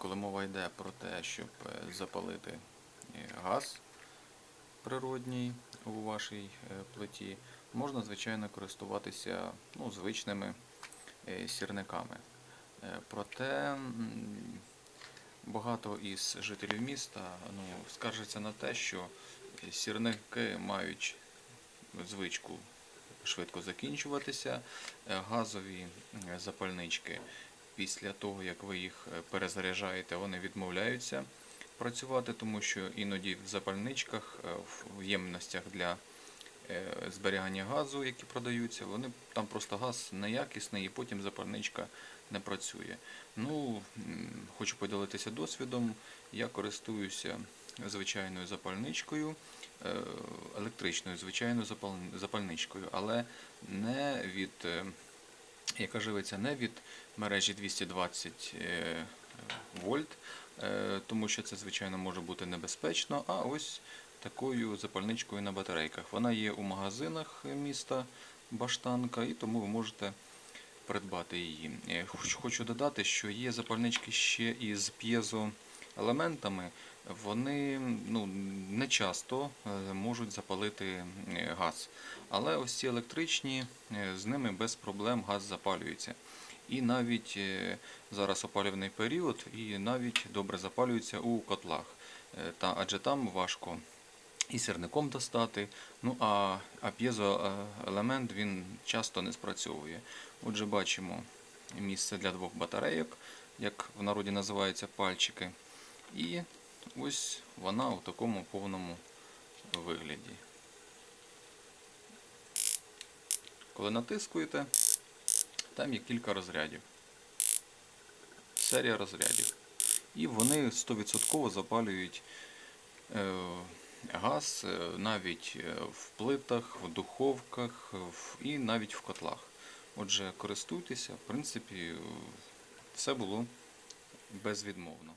коли мова йде про те, щоб е, запалити е, газ природній у вашій е, плиті, можна, звичайно, користуватися ну, звичними сірниками. Проте багато із жителів міста ну, скаржаться на те, що сірники мають звичку швидко закінчуватися. Газові запальнички після того, як ви їх е, перезаряджаєте, вони відмовляються працювати, тому що іноді в запальничках, е, в ємностях для е, зберігання газу, які продаються, вони там просто газ неякісний і потім запальничка не працює. Ну, хочу поділитися досвідом. Я користуюся звичайною запальничкою, електричною звичайною запальничкою, але не від, яка живиться не від мережі 220 е, вольт, е, тому що це, звичайно, може бути небезпечно, а ось такою запальничкою на батарейках. Вона є у магазинах міста Баштанка, і тому ви можете придбати її. Е, Хочу додати, що є запальнички ще із п'єзоелементами. Вони ну, не часто е, можуть запалити е, газ. Але ось ці електричні, е, з ними без проблем газ запалюється. І навіть зараз опалювальний період, і навіть добре запалюється у котлах. Та, адже там важко і сірником достати. Ну а, а п'єзоелемент він часто не спрацьовує. Отже, бачимо місце для двох батарейок, як в народі називаються пальчики. І ось вона у такому повному вигляді. Коли натискуєте, там є кілька розрядів. Серія розрядів. І вони 100% запалюють е, газ е, навіть е, в плитах, в духовках і навіть в котлах. Отже, користуйтеся, в принципі, все було безвідмовно.